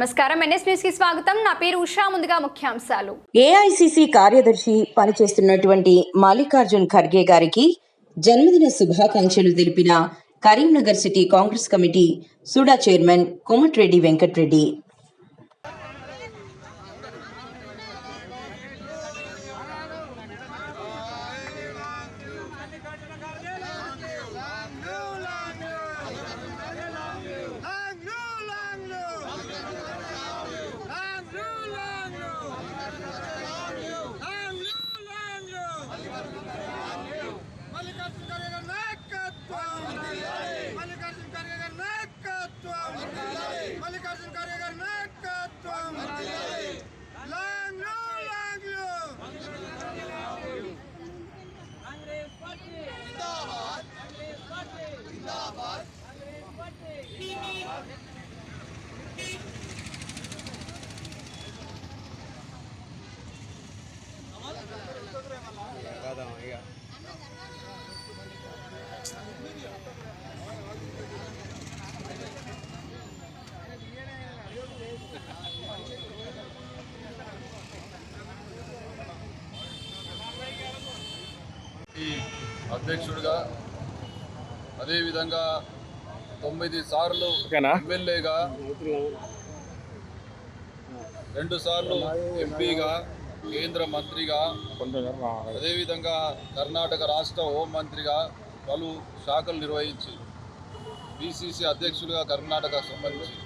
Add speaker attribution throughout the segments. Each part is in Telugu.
Speaker 1: నమస్కారం. ఎన్ఎస్ న్యూస్కి స్వాగతం. నా పేరు ఉషా. ముందుగా ముఖ్యాంశాలు.
Speaker 2: ఏఐసిసి కార్యదర్శి పనిచేస్తున్నటువంటి మల్లికార్జున్ ఖర్గే గారికి జన్మదిన శుభాకాంక్షలు తెలిపిన Karimnagar city Congress committee SUDA chairman Komatireddy Venkatreddy
Speaker 3: Mallikarjuna Kharge గారి నాయకత్వం మల్లికార్జున ఖర్గే గారి నాయకత్వం మల్లికార్జున ఖర్గే గారి నాయకత్వం లాంగ్ లాంగ్
Speaker 4: ఈ అధ్యక్షుడిగా అదేవిధంగా తొమ్మిది సార్లు ఎమ్మెల్యేగా రెండు సార్లు ఎంపీగా కేంద్ర మంత్రిగా అదేవిధంగా కర్ణాటక రాష్ట్ర హోంమంత్రిగా పలు శాఖలు నిర్వహించి పిసిసి అధ్యక్షుడిగా కర్ణాటక సంబంధించి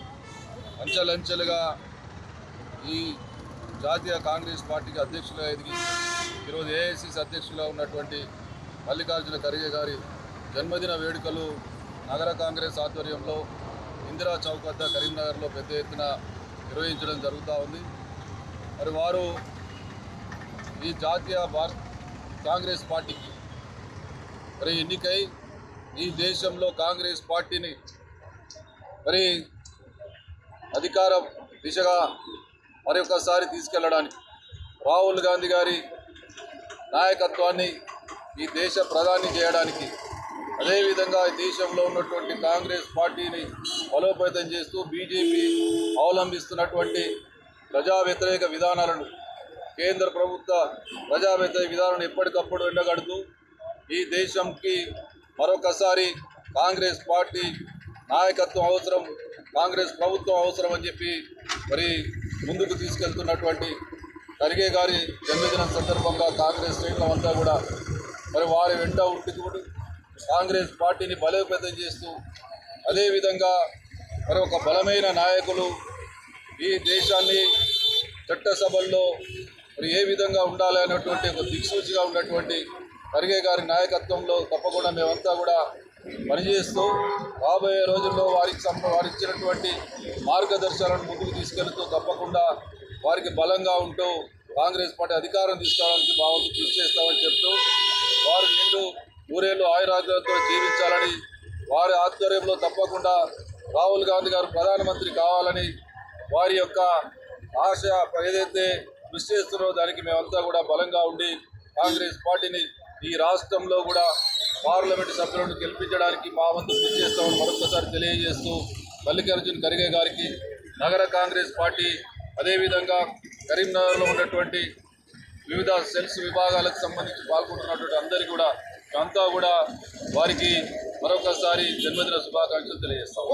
Speaker 4: అంచెలంచెలుగా ఈ జాతీయ కాంగ్రెస్ పార్టీకి అధ్యక్షులుగా ఎదిగి ఈరోజు ఏఐసిసి అధ్యక్షులుగా ఉన్నటువంటి మల్లికార్జున ఖర్గే గారి జన్మదిన వేడుకలు నగర కాంగ్రెస్ ఆధ్వర్యంలో ఇందిరా చౌక్ వద్ద కరీంనగర్లో పెద్ద ఎత్తున నిర్వహించడం జరుగుతూ ఉంది. మరి వారు ఈ జాతీయ భారత కాంగ్రెస్ పార్టీకి మరి ఎన్నికై ఈ దేశంలో కాంగ్రెస్ పార్టీని మరి అధికార దిశగా మరొకసారి తీసుకెళ్ళడానికి రాహుల్ గాంధీ గారి నాయకత్వాన్ని ఈ దేశ ప్రధాని చేయడానికి అదేవిధంగా ఈ దేశంలో ఉన్నటువంటి కాంగ్రెస్ పార్టీని బలోపేతం చేస్తూ బీజేపీ అవలంబిస్తున్నటువంటి ప్రజా వ్యతిరేక విధానాలను కేంద్ర ప్రభుత్వ ప్రజా వ్యతిరేక విధానాలను ఎప్పటికప్పుడు ఎండగడుతూ ఈ దేశంకి మరొకసారి కాంగ్రెస్ పార్టీ నాయకత్వం అవసరం కాంగ్రెస్ ప్రభుత్వం అవసరం అని చెప్పి మరి ముందుకు తీసుకెళ్తున్నటువంటి ఖర్గే గారి జన్మదినం సందర్భంగా కాంగ్రెస్ శ్రేణులంతా కూడా మరి వారి వెంట ఉంటుకుని కాంగ్రెస్ పార్టీని బలోపేతం చేస్తూ అదేవిధంగా మరి ఒక బలమైన నాయకులు ఈ దేశాన్ని చట్టసభల్లో మరి ఏ విధంగా ఉండాలి అన్నటువంటి ఒక దిక్సూచిగా ఉన్నటువంటి ఖర్గే గారి నాయకత్వంలో తప్పకుండా మేమంతా కూడా పనిచేస్తూ రాబోయే రోజుల్లో వారికి సంబ వారికి ఇచ్చినటువంటి మార్గదర్శనాలను ముందుకు తీసుకెళ్తూ తప్పకుండా వారికి బలంగా ఉంటూ కాంగ్రెస్ పార్టీ అధికారం తీసుకోవడానికి బాగుంది కృషి చేస్తామని చెప్తూ వారు నిండు ఊరేళ్ళు ఆయురాగ్యాలతో జీవించాలని వారి ఆధ్వర్యంలో తప్పకుండా రాహుల్ గాంధీ గారు ప్రధానమంత్రి కావాలని వారి యొక్క ఆశ ఏదైతే కృషి చేస్తున్నారో దానికి మేమంతా కూడా బలంగా ఉండి కాంగ్రెస్ పార్టీని ఈ రాష్ట్రంలో కూడా పార్లమెంట్ సభ్యులను గెలిపించడానికి మా వంతు కృషి చేస్తామని మరొకసారి తెలియజేస్తూ మల్లికార్జున్ ఖర్గే గారికి నగర కాంగ్రెస్ పార్టీ అదేవిధంగా కరీంనగర్లో ఉన్నటువంటి వివిధ సెల్స్ విభాగాలకు సంబంధించి పాల్గొంటున్నటువంటి అందరికీ కూడా అంతా కూడా వారికి మరొకసారి జన్మదిన శుభాకాంక్షలు తెలియజేస్తాం.